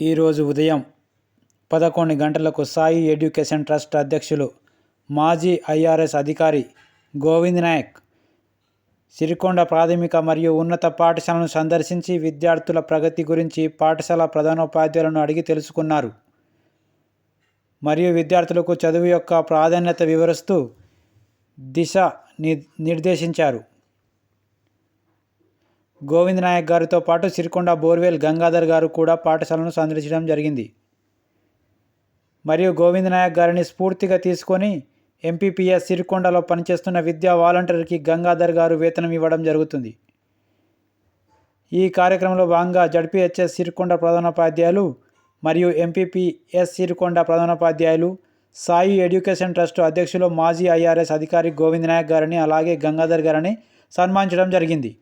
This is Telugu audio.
ఈరోజు ఉదయం పదకొండు గంటలకు సాయి ఎడ్యుకేషన్ ట్రస్ట్ అధ్యక్షులు మాజీ ఐఆర్ఎస్ అధికారి గోవింద్ నాయక్ సిరికొండ ప్రాథమిక మరియు ఉన్నత పాఠశాలను సందర్శించి విద్యార్థుల ప్రగతి గురించి పాఠశాల ప్రధానోపాధ్యాయులను అడిగి తెలుసుకున్నారు. మరియు విద్యార్థులకు చదువు యొక్క ప్రాధాన్యత వివరిస్తూ దిశ నిర్దేశించారు. గోవింద్ నాయక్ గారితో పాటు సిరికొండ బోర్వేల్ గంగాధర్ గారు కూడా పాఠశాలను సందర్శించడం జరిగింది. మరియు గోవింద్ నాయక్ గారిని స్ఫూర్తిగా తీసుకొని ఎంపీపీఎస్ సిరికొండలో పనిచేస్తున్న విద్యా వాలంటీర్కి గంగాధర్ గారు వేతనం ఇవ్వడం జరుగుతుంది. ఈ కార్యక్రమంలో భాగంగా జడ్పీహెచ్ఎస్ సిరికొండ ప్రధానోపాధ్యాయులు మరియు ఎంపీపీఎస్ సిరికొండ ప్రధానోపాధ్యాయులు సాయి ఎడ్యుకేషన్ ట్రస్ట్ అధ్యక్షులు మాజీ ఐఆర్ఎస్ అధికారి గోవింద్ నాయక్ గారిని అలాగే గంగాధర్ గారిని సన్మానించడం జరిగింది.